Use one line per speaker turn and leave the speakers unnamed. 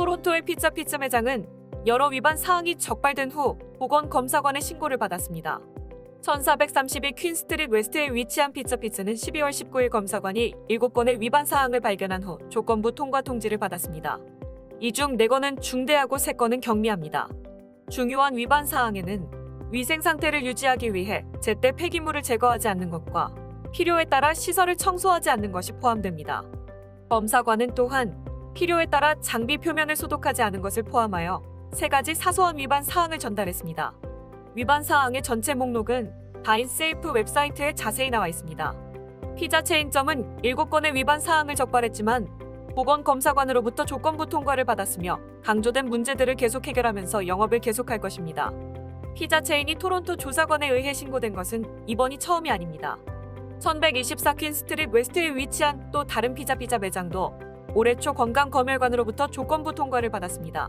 토론토의 피자 피자 매장은 여러 위반 사항이 적발된 후 보건 검사관의 신고를 받았습니다. 1431 퀸스트릿 웨스트에 위치한 피자 피자는 12월 19일 검사관이 7건의 위반 사항을 발견한 후 조건부 통과 통지를 받았습니다. 이 중 4건은 중대하고 3건은 경미합니다. 중요한 위반 사항에는 위생 상태를 유지하기 위해 제때 폐기물을 제거하지 않는 것과 필요에 따라 시설을 청소하지 않는 것이 포함됩니다. 검사관은 또한 필요에 따라 장비 표면을 소독하지 않은 것을 포함하여 세 가지 사소한 위반 사항을 전달했습니다. 위반 사항의 전체 목록은 다인세이프 웹사이트에 자세히 나와 있습니다. 피자 체인점은 7건의 위반 사항을 적발했지만 보건검사관으로부터 조건부 통과를 받았으며 강조된 문제들을 계속 해결하면서 영업을 계속할 것입니다. 피자 체인이 토론토 조사관에 의해 신고된 것은 이번이 처음이 아닙니다. 1124 퀸스트릿 웨스트에 위치한 또 다른 피자 피자 매장도 올해 초 건강검열관으로부터 조건부 통과를 받았습니다.